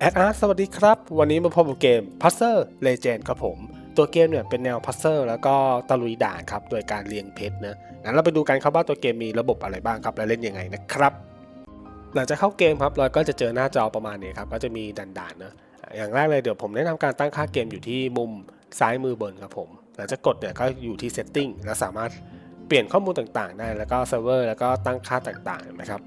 แอดอาร์สวัสดีครับ วันนี้มาพบกับเกม Puzzle Legend ครับผม ตัวเกมเนี่ยเป็นแนว Puzzle แล้วก็ตะลุยด่านครับ โดยการเรียงเพชรนะงั้นเราไปดูกันครับว่าตัวเกมมีระบบอะไรบ้างครับ และเล่นยังไงนะครับ หลังจากเข้าเกมครับ เราก็จะเจอหน้าจอประมาณนี้ครับ ก็จะมีด่านๆนะอย่างแรกเลยเดี๋ยวผมแนะนำการตั้งค่าเกมอยู่ที่มุมซ้ายมือบนครับผม หลังจากกดเนี่ยก็อยู่ที่ Setting แล้วสามารถเปลี่ยนข้อมูลต่างๆ ได้ แล้วก็เซิร์ฟเวอร์แล้วก็ตั้งค่าต่างๆนะครับ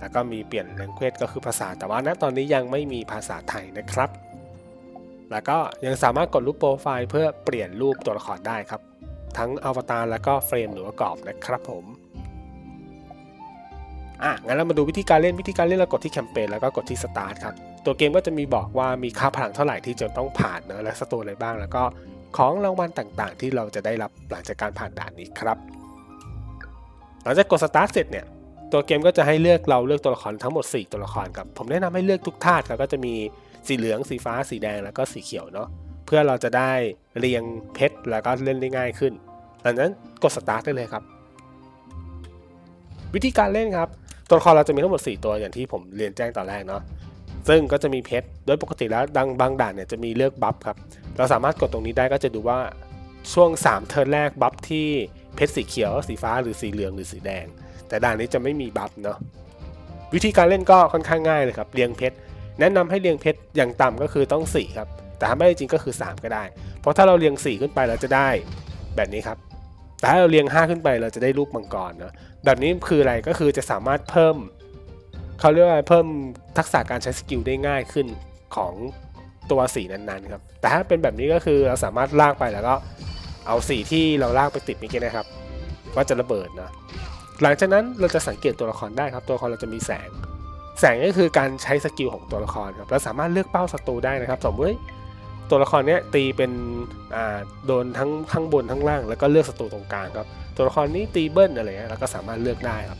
แล้วก็มีเปลี่ยน language ก็คือภาษา แต่ว่าณตอนนี้ยังไม่มีภาษาไทยนะครับ แล้วก็ยังสามารถกดรูปโปรไฟล์เพื่อเปลี่ยนรูปตัวละครได้ครับ ทั้งอวตารแล้วก็เฟรมหรือว่ากรอบนะครับผมอะงั้นเรามาดูวิธีการเล่นวิธีการเล่นเรากดที่แคมเปญแล้วก็กดที่สตาร์ทครับ ตัวเกมก็จะมีบอกว่ามีค่าพลังเท่าไหร่ที่จะต้องผ่านเนอะและสตนอะไรบ้าง แล้วก็ของรางวัลต่างๆ ที่เราจะได้รับหลังจากการผ่านด่านนี้ครับ หลังจากกดสตาร์ทเสร็จเนี่ย ตัวเกมก็จะให้เลือกเราเลือกตัวละครทั้งหมด 4 ตัวละครครับผมแนะนำให้เลือกทุกธาตุครับก็จะมีสีเหลืองสีฟ้าสีแดงแล้วก็สีเขียวเนาะเพื่อเราจะได้เรียงเพชรแล้วก็เล่นได้ง่ายขึ้นหลังนั้นกดสตาร์ทได้เลยครับ วิธีการเล่นครับ ตัวละครเราจะมีทั้งหมด 4 ตัวอย่างที่ผมเรียนแจ้งตอนแรกเนาะซึ่งก็จะมีเพชรโดยปกติแล้วดังบางด่านเนี่ยจะมีเลือกบัฟครับเราสามารถกดตรงนี้ได้ก็จะดูว่าช่วง 3 เทิร์นแรกบัฟที่เพชรสีเขียว สีฟ้าหรือสีเหลืองหรือสีแดง แต่ด่านนี้จะไม่มีบัฟเนาะวิธีการเล่นก็ค่อนข้างง่ายเลยครับเรียงเพชรแนะนำให้เรียงเพชรอย่างต่ำก็คือต้อง 4 ครับ แต่ถ้าไม่จริงก็คือ 3 ก็ได้ เพราะถ้าเราเรียง 4 ขึ้นไปเราจะได้แบบนี้ครับ แต่ถ้าเราเรียง 5 ขึ้นไปเราจะได้รูปมังกรเนาะแบบนี้คืออะไรก็คือจะสามารถเพิ่มเขาเรียกว่าเพิ่มทักษะการใช้สกิลได้ง่ายขึ้นของตัวสีนั้นๆครับแต่ถ้าเป็นแบบนี้ก็คือเราสามารถลากไปแล้วก็เอาสีที่เราลากไปติดเมื่อกี้นะครับว่าจะระเบิดนะ หลังจากนั้นเราจะสังเกตตัวละครได้ครับ ตัวละครเราจะมีแสง แสงก็คือการใช้สกิลของตัวละครครับเราสามารถเลือกเป้าศัตรูได้นะครับสมมติตัวละครเนี้ยตีเป็นอ่าโดนทั้งข้างบนทั้งล่าง แล้วก็เลือกศัตรูตรงกลางครับ ตัวละครนี้ตีเบิ้ลอะไรเงี้ยเราก็สามารถเลือกได้ครับ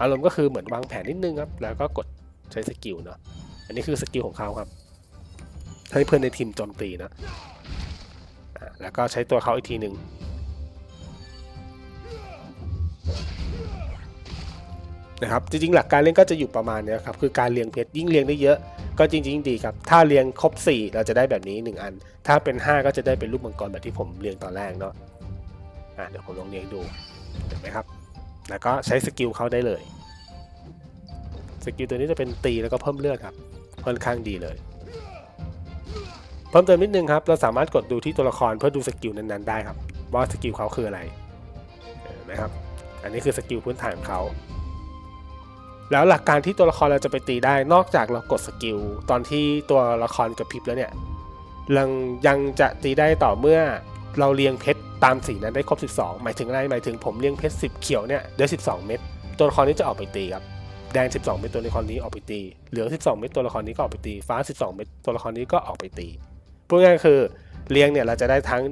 อารมณ์ก็คือเหมือนวางแผนนิดนึงครับ แล้วก็กดใช้สกิลเนาะอันนี้คือสกิลของเขาครับ ให้เพื่อนในทีมโจมตีนะแล้วก็ใช้ตัวเขาอีกทีหนึ่ง นะครับจริงๆ หลักการเล่นก็จะอยู่ประมาณนี้ครับคือการเรียงเพชรยิ่งเรียงได้เยอะ ก็จริงๆดีครับถ้าเรียงครบ 4 เราจะได้แบบนี้ 1 อัน ถ้าเป็น 5 ก็จะได้เป็นรูปมังกรแบบที่ผมเรียงตอนแรกเนาะอะเดี๋ยวผมลองเรียงดูเห็นไหมครับ แล้วก็ใช้สกิลเขาได้เลยสกิลตัวนี้จะเป็นตีแล้วก็เพิ่มเลือดครับค่อนข้างดีเลย เพิ่มเติมนิดนึงครับ เราสามารถกดดูที่ตัวละครเพื่อดูสกิลนั้นๆได้ครับว่าสกิลเขาคืออะไรเห็นไหมครับอันนี้คือสกิลพื้นฐานของเขา แล้วหลักการที่ตัวละครเราจะไปตีได้นอกจากเรากดสกิลตอนที่ตัวละครกระพริบแล้วเนี่ยยังยังจะตีได้ต่อเมื่อเราเรียงเพชรตามสีนั้นได้ครบ 12 หมายถึงอะไรหมายถึงผมเรียงเพชร10 เขียวเนี่ยได้12 เม็ดตัวละครนี้จะออกไปตีครับแดง 12 เม็ดตัวละครนี้ออกไปตี เหลือง 12 เม็ดตัวละครนี้ก็ออกไปตี ฟ้า 12 เม็ดตัวละครนี้ก็ออกไปตีพูดง่ายคือเรียงเนี่ยเราจะได้ทั้ง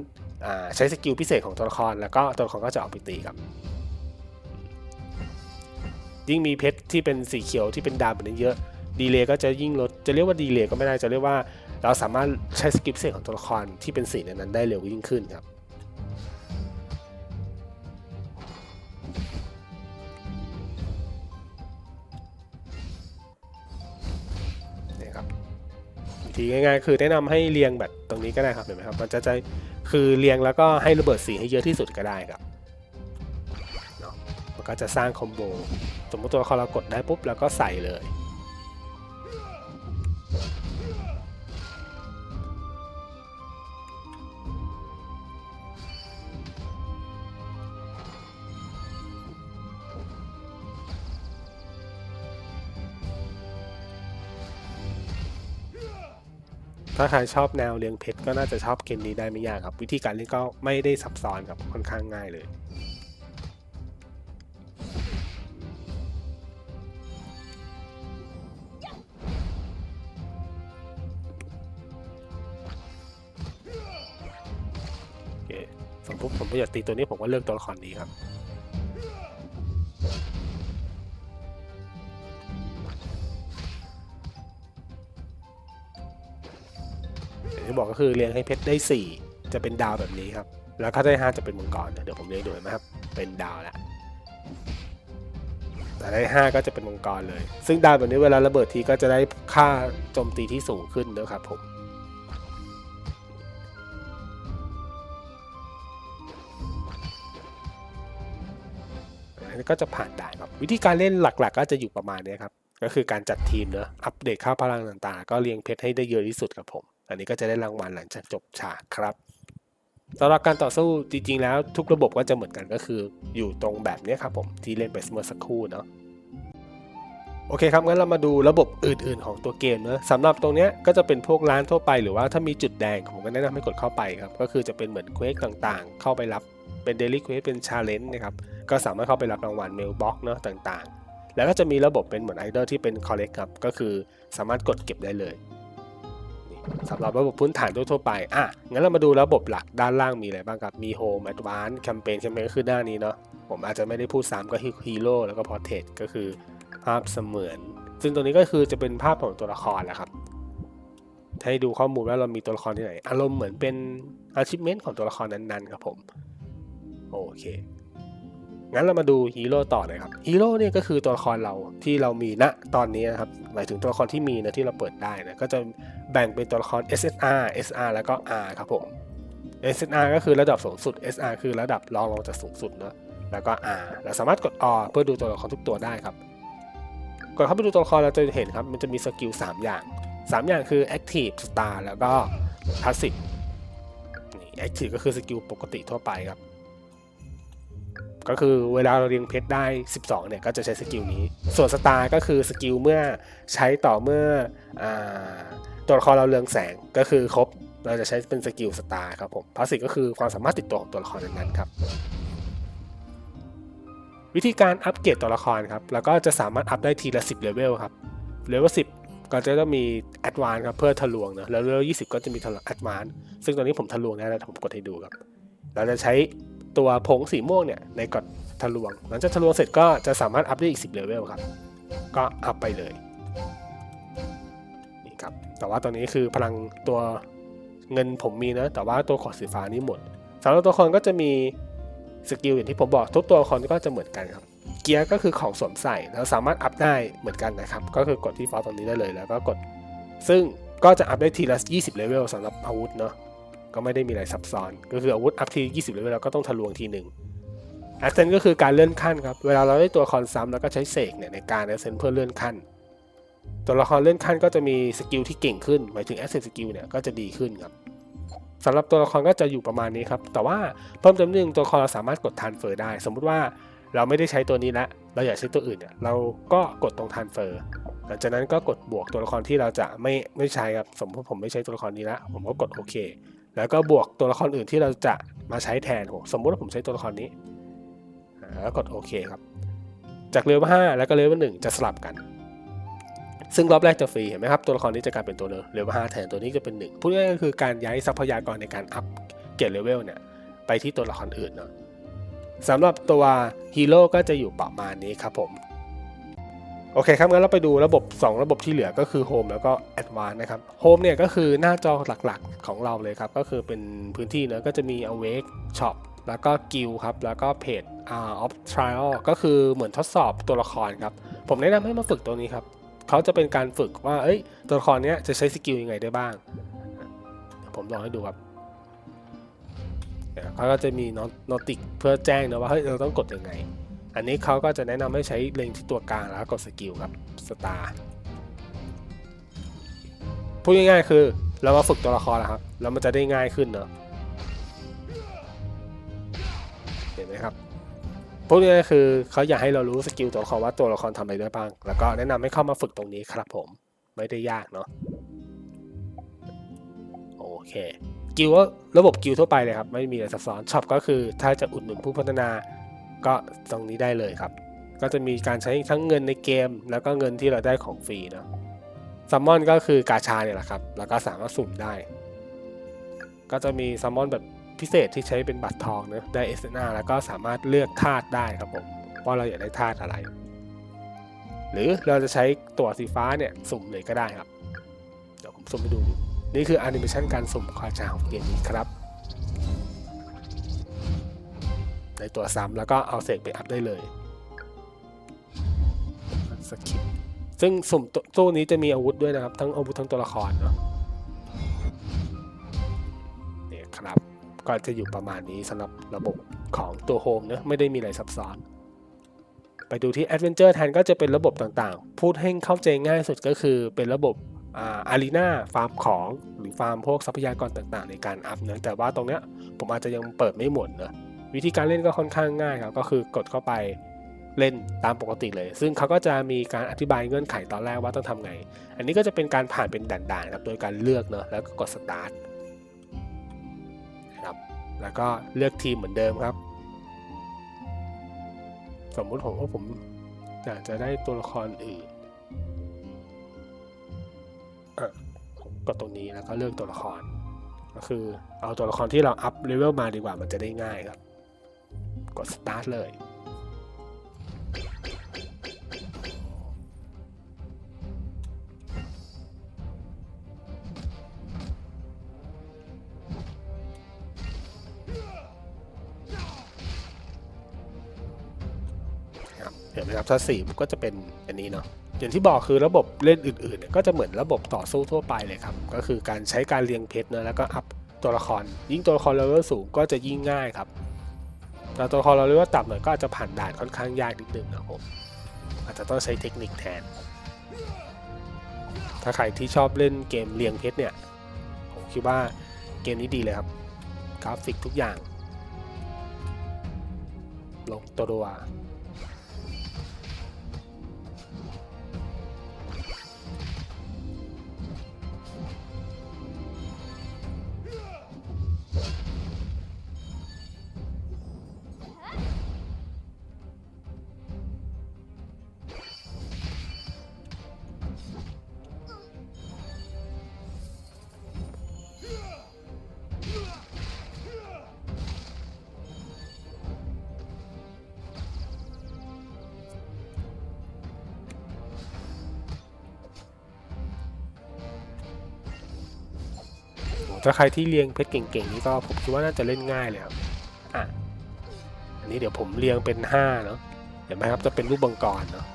ใช้สกิลพิเศษของตัวละครแล้วก็ตัวละครก็จะออกไปตีครับ ยิ่งมีเพชรที่เป็นสีเขียวที่เป็นดาวแบบนี้เยอะดีเลย์ก็จะยิ่งลดจะเรียกว่าดีเลย์ก็ไม่ได้จะเรียกว่า เราสามารถใช้สกิลพิเศษของตัวละครที่เป็นสีนั้นได้เร็วยิ่งขึ้นครับนี่ครับวิธีง่ายๆคือแนะนำให้เรียงแบบตรงนี้ก็ได้ครับเห็นไหมครับมันจะจะคือเรียงแล้วก็ให้ระเบิดสีให้เยอะที่สุดก็ได้ครับมันก็จะสร้างคอมโบ สมมติตัวละครเรากดได้ปุ๊บแล้วก็ใส่เลย ถ้าใครชอบแนวเรียงเพชรก็น่าจะชอบเกมนี้ได้ไม่ยากครับ วิธีการเล่นก็ไม่ได้ซับซ้อนครับค่อนข้างง่ายเลย สมมติผมอยากตีตัวนี้ผมก็เลือกตัวละครนี้ครับอย่างที่บอกก็คือเรียงให้เพชรได้ 4 จะเป็นดาวแบบนี้ครับ แล้วถ้าได้5จะเป็นมังกรเดี๋ยวผมเรียงดูนะครับ เป็นดาวแล้วแต่ได้ 5 ก็จะเป็นมังกรเลย ซึ่งดาวแบบนี้เวลาระเบิดทีก็จะได้ค่าโจมตีที่สูงขึ้นด้วยครับผม ก็จะผ่านได้ครับ วิธีการเล่นหลักๆ ก็จะอยู่ประมาณนี้ครับ ก็คือการจัดทีมเนอะอัปเดตค่าพลังต่างๆ ก็เรียงเพชรให้ได้เยอะที่สุดครับผม อันนี้ก็จะได้รางวัลหลังจากจบฉากครับสำหรับการต่อสู้จริงๆ แล้วทุกระบบก็จะเหมือนกันก็คือ อยู่ตรงแบบนี้ครับผมที่เล่นไปเมื่อสักครู่เนาะโอเคครับงั้นเรามาดูระบบอื่นๆ ของตัวเกมเนอะสำหรับตรงนี้ก็จะเป็นพวกร้านทั่วไปหรือว่าถ้ามีจุดแดงผมก็แนะนำให้กดเข้าไปครับ ก็คือจะเป็นเหมือนเควสต่างๆ เข้าไปรับเป็นเดลี่เควสเป็นชาเลนจ์นะครับ ก็สามารถเข้าไปรับรางวัลเมลบ็อกเนาะต่างๆ แล้วก็จะมีระบบเป็นเหมือนไอดอลที่เป็นคอลเลกครับ ก็คือสามารถกดเก็บได้เลยสำหรับระบบพื้นฐานทั่วๆไป อะ งั้นเรามาดูระบบหลักด้านล่างมีอะไรบ้างครับ มี Home Advanced Campaign Campaign ก็คือหน้านนี้เนาะ ผมอาจจะไม่ได้พูดซ้ำก็คือ Hero แล้วก็ Portrait ก็คือภาพเสมือน ซึ่งตัวนี้ก็คือจะเป็นภาพของตัวละครแหละครับ ให้ดูข้อมูลว่าเรามีตัวละครที่ไหน อารมณ์เหมือนเป็น achievement ของตัวละครนั้นๆครับผม โอเค งั้นเรามาดูฮีโร่ต่อเลยครับฮีโร่เนี่ยก็คือตัวละครเราที่เรามีณตอนนี้นะครับหมายถึงตัวละครที่มีนะที่เราเปิดได้นะก็จะแบ่งเป็นตัวละคร SSR SR แล้วก็ R ครับผม SSR ก็คือระดับสูงสุด SR คือระดับรองลงจากสูงสุดเนะแล้วก็ R เราสามารถกด R เพื่อดูตัวละครทุกตัวได้ครับกดเข้าไปดูตัวละครเราจะเห็นครับ มันจะมีสกิล3อย่าง 3 อย่างคือ Active Star แล้วก็ Passive นี่ Active ก็คือสกิลปกติทั่วไปครับ ก็คือเวลาเราเรียงเพชรได้ 12 เนี่ย ก็จะใช้สกิลนี้ ส่วนสตาร์ก็คือสกิลเมื่อใช้ต่อเมื่ออตัวละครเราเรืองแสงก็คือครบเราจะใช้เป็นสกิลสตาร์ครับผมพาสซีฟก็คือความสามารถติดตัวของตัวละครนั้นๆครับวิธีการอัปเกรดตัวละครครับแล้วก็จะสามารถอัพได้ทีละ 10เลเวลครับเลเวล10ก็จะต้องมีแอดวานครับเพื่อทะลวงนะแล้วเลเวล20ก็จะมีทะลวงแอดวานซึ่งตอนนี้ผมทะลวงแล้วผมกดให้ดูครับ เราจะใช้ ตัวผงสีม่วงเนี่ยในกดทะลวง หลังจากทะลวงเสร็จก็จะสามารถอัพได้อีก 10เลเวลครับ ก็อัพไปเลยนี่ครับแต่ว่าตอนนี้คือพลังตัวเงินผมมีนะ แต่ว่าตัวขอดสีฟ้านี่หมดสำหรับตัวละครก็จะมีสกิลอย่างที่ผมบอกทุกตัวละครก็จะเหมือนกันครับเกียร์ก็คือของสวมใส่แล้วสามารถอัพได้เหมือนกันนะครับ ก็คือกดที่ฟอลตรงนี้ได้เลยแล้วก็กด ซึ่งก็จะอัพได้ทีละ 20 เลเวลสำหรับอาวุธเนาะ ก็ไม่ได้มีอะไรซับซ้อน ก็คืออาวุธอัพที20เลเวลแล้วก็ต้องทะลวงทีหนึ่งแอสเซนก็คือการเลื่อนขั้นครับ เวลาเราได้ตัวละครซ้ำแล้วก็ใช้เสกเนี่ยในการแอสเซนเพื่อเลื่อนขั้น ตัวละครเลื่อนขั้นก็จะมีสกิลที่เก่งขึ้น หมายถึงแอสเซนสกิลเนี่ยก็จะดีขึ้นครับสำหรับตัวละครก็จะอยู่ประมาณนี้ครับ แต่ว่าเพิ่มเติมนึงตัวละครเราสามารถกดทานเฟอร์ได้ สมมุติว่าเราไม่ได้ใช้ตัวนี้แล้ว เราอยากใช้ตัวอื่นเนี่ยเราก็กดตรงทานเฟอร์หลังจากนั้นก็กดบวกตัวละครที่เราจะไม่ไม่ใช้ครับสมมติผมไม่ใช้ตัวละครนี้ล้วผมก็กดโอเค แล้วก็บวกตัวละครอื่นที่เราจะมาใช้แทนผมสมมุติว่าผมใช้ตัวละครนี้อ่าแล้วกดโอเคครับ จากเลเวล5แล้วก็เลเวล1จะสลับกัน ซึ่งรอบแรกจะฟรีเห็นไหมครับตัวละครนี้จะกลายเป็นตัวเลเวล5แทนตัวนี้จะเป็น1พูดง่ายๆก็คือการย้ายทรัพยากรในการอัพเกรดเลเวลเนี่ยไปที่ตัวละครอื่นเนาะ สำหรับตัวฮีโร่ก็จะอยู่ประมาณนี้ครับผมโอเคครับงั้นเราไปดูระบบ 2 ระบบที่เหลือก็คือ Home แล้วก็ Advanced นะครับ Home เนี่ยก็คือหน้าจอหลักๆของเราเลยครับ ก็คือเป็นพื้นที่เนอะก็จะมี Awake Shop แล้วก็ Guild ครับ แล้วก็เพจ uh, of Trial ก็คือเหมือนทดสอบตัวละครครับ ผมแนะนำให้มาฝึกตัวนี้ครับ เขาจะเป็นการฝึกว่า เอ้ย ตัวละครเนี้ยจะใช้สกิลยังไงได้บ้าง ผมลองให้ดูครับ เนี่ยเขาก็จะมีโนติกเพื่อแจ้งนะว่าเฮ้ยเราต้องกดยังไง อันนี้เขาก็จะแนะนำให้ใช้เล็งที่ตัวกลางแล้วกดสกิลครับสตาร์พูดง่ายๆคือเรามาฝึกตัวละครแล้วครับแล้วมันจะได้ง่ายขึ้นเนอะเห็นไหมครับพูดง่ายๆคือเขาอยากให้เรารู้สกิลตัวละครว่าตัวละครทำอะไรได้บ้าง แล้วก็แนะนำให้เข้ามาฝึกตรงนี้ครับผมไม่ได้ยากเนาะโอเค กิลระบบกิลทั่วไปเลยครับ ไม่มีอะไรซับซ้อนช็อปก็คือถ้าจะอุดหนุนผู้พัฒนาก็ตรงนี้ได้เลยครับ ก็จะมีการใช้ทั้งเงินในเกม แล้วก็เงินที่เราได้ของฟรีเนาะซัมมอนก็คือกาชาเนี่ยแหละครับ แล้วก็สามารถสุ่มได้ ก็จะมีซัมมอนแบบพิเศษที่ใช้เป็นบัตรทองเนะได้เอสนาแล้วก็สามารถเลือกธาตุได้ครับผมว่าเราอยากได้ธาตุอะไร หรือเราจะใช้ตัวสีฟ้าเนี่ยสุ่มเลยก็ได้ครับ เดี๋ยวผมสุ่มให้ดู นี่คือแอนิเมชันการสุ่มกาชาของเกมนี้ครับ ในตัวซ้ำแล้วก็เอาเสกไปอัพได้เลยสกิปซึ่งสุ่มตัวตู้นี้จะมีอาวุธด้วยนะครับ ทั้งอาวุธทั้งตัวละครเนาะเนี่ยครับ ก็จะอยู่ประมาณนี้สำหรับระบบของตัวโฮมเนะไม่ได้มีอะไรซับซ้อนไปดูที่ Adventure แทนก็จะเป็นระบบต่างๆ พูดให้เข้าใจง่ายสุดก็คือเป็นระบบ อารีนาฟาร์มของหรือฟาร์มพวกทรัพยากรต่างๆ ในการอัพเนะแต่ว่าตรงเนี้ยผมอาจจะยังเปิดไม่หมดเนะวิธีการเล่นก็ค่อนข้างง่ายครับ ก็คือกดเข้าไปเล่นตามปกติเลย ซึ่งเขาก็จะมีการอธิบายเงื่อนไขตอนแรกว่าต้องทำไง อันนี้ก็จะเป็นการผ่านเป็นด่านๆครับโดยการเลือกเนอะแล้วก็กด start นะครับแล้วก็เลือกทีมเหมือนเดิมครับ สมมุติผมว่าผมอยากจะได้ตัวละครอื่น อะกดตรงนี้แล้วก็เลือกตัวละคร ก็คือเอาตัวละครที่เราอัพเลเวลมาดีกว่ามันจะได้ง่ายครับ กด start เลยเห็นไหมครับถ้าสี่ก็จะเป็นอันนี้เนาะ อย่างที่บอกคือระบบเล่นอื่นๆก็จะเหมือนระบบต่อสู้ทั่วไปเลยครับ ก็คือการใช้การเรียงเพชรนะแล้วก็อัพตัวละคร ยิ่งตัวละครเลเวลสูงก็จะยิ่งง่ายครับแต่ตัวละครเราเลเวลต่ำหน่อยก็อาจจะผ่านด่านค่อนข้างยากนิดนึงนะครับผมอาจจะต้องใช้เทคนิคแทน ถ้าใครที่ชอบเล่นเกมเรียงเพชรเนี่ยผมคิดว่าเกมนี้ดีเลยครับกราฟิกทุกอย่าง ลงตัว ถ้าใครที่เรียงเพชรเก่งๆนี่ก็ผมคิดว่าน่าจะเล่นง่ายเลยครับอะอันนี้เดี๋ยวผมเรียงเป็น5เนาะเห็นไหมครับจะเป็นรูปบังกรเนาะ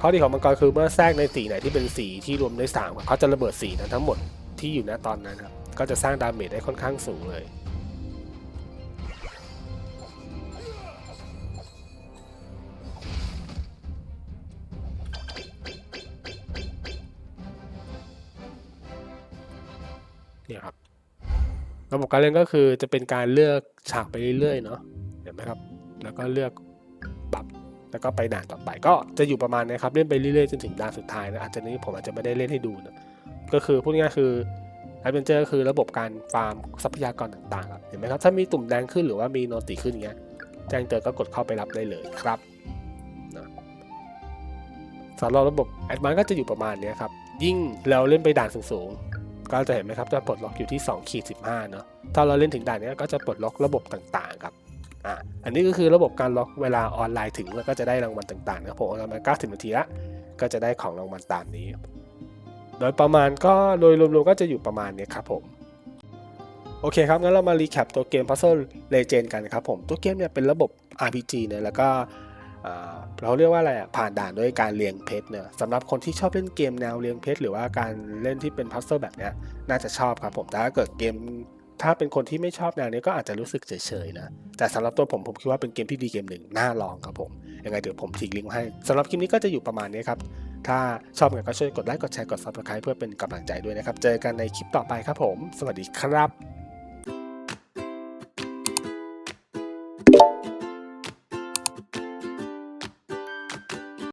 ข้อดีของมังกรคือเมื่อแทรกในสีไหนที่เป็นสีที่รวมได้3ครับเขาจะระเบิดสีนั้นทั้งหมดที่อยู่ณตอนนั้นครับก็จะสร้างดาเมจได้ค่อนข้างสูงเลย การเล่นก็คือจะเป็นการเลือกฉากไปเรื่อยๆเนาะเห็นไหมครับ แล้วก็เลือกปรับแล้วก็ไปด่านต่อไปก็จะอยู่ประมาณนี้ครับเล่นไปเรื่อยๆจนถึงด่านสุดท้ายนะอาจจะนี้ผมอาจจะไม่ได้เล่นให้ดูนะก็คือพูดง่ายๆคือ Adventure ก็คือระบบการฟาร์มทรัพยากรต่างๆครับเห็นไหมครับถ้ามีตุ่มแดงขึ้นหรือว่ามีโนติขึ้นอย่างเงี้ยแจ้งเตือนก็กดเข้าไปรับได้เลยครับนะสำหรับระบบ Advanced ก็จะอยู่ประมาณนี้ครับยิ่งเราเล่นไปด่านสูง ก็จะเห็นไหมครับจะปลดล็อกอยู่ที่2ขีด15เนาะถ้าเราเล่นถึงด่านนี้ก็จะปลดล็อกระบบต่างๆครับอ่าอันนี้ก็คือระบบการล็อกเวลาออนไลน์ถึงแล้วก็จะได้รางวัลต่างๆนะครับผมออนไลน์มา90นาทีละก็จะได้ของรางวัลตามนี้ โดยประมาณก็โดยรวมๆก็จะอยู่ประมาณนี้ครับผมโอเคครับงั้นเรามารีแคปตัวเกม Puzzle Legend กันครับผมตัวเกมเนี่ยเป็นระบบ RPG เนี่ยแล้วก็ เราเรียกว่าอะไรอะผ่านด่านด้วยการเรียงเพชรเนี่ยสำหรับคนที่ชอบเล่นเกมแนวเรียงเพชรหรือว่าการเล่นที่เป็นพัซเซิลแบบเนี้ยน่าจะชอบครับผมแต่ถ้าเกิดเกม ถ้าเป็นคนที่ไม่ชอบแนวนี้ก็อาจจะรู้สึกเฉยๆนะแต่สำหรับตัวผมผมคิดว่าเป็นเกมที่ดีเกมหนึ่งน่าลองครับผมยังไงเดี๋ยวผมทิ้งลิงก์ให้สำหรับคลิปนี้ก็จะอยู่ประมาณนี้ครับถ้าชอบกันก็ช่วยกดไลค์กดแชร์กด subscribe เพื่อเป็นกำลังใจด้วยนะครับ เจอกันในคลิปต่อไปครับผม สวัสดีครับ